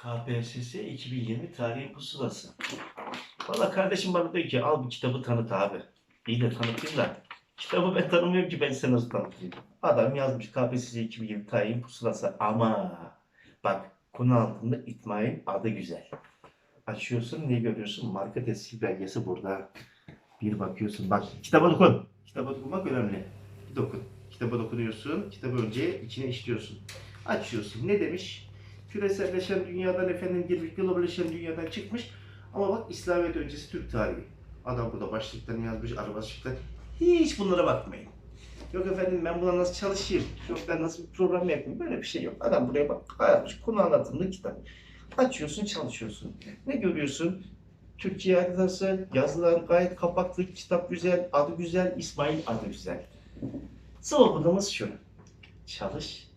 KPSS 2020 tarihi pusulası. Valla kardeşim bana diyor ki al bu kitabı tanıt abi. İyi de tanıtayım da. Kitabı ben tanımıyorum ki ben size nasıl tanıtayım. Adam yazmış KPSS 2020 tarihi pusulası ama bak konu altında İtmail adı güzel. Açıyorsun ne görüyorsun? Marka tescil belgesi burada. Bir bakıyorsun bak kitaba dokun. Kitaba dokunmak önemli. Bir dokun. Kitaba dokunuyorsun. Kitabı önce içine işliyorsun. Açıyorsun. Ne demiş? Küreselleşen dünyadan efendim girmiş, globalleşen dünyadan çıkmış. Ama bak İslamiyet öncesi Türk tarihi. Adam burada başlıklarını yazmış, arabacıklar. Hiç bunlara bakmayın. Yok efendim ben buna nasıl çalışayım? Yok ben nasıl bir program yapayım? Böyle bir şey yok. Adam buraya bak yazmış. Konu anlatımlı kitap. Açıyorsun, çalışıyorsun. Ne görüyorsun? Türkçe haritası, yazılar gayet kapaklı, kitap güzel, adı güzel, İsmail adı güzel. Sloganımız şu. Çalış,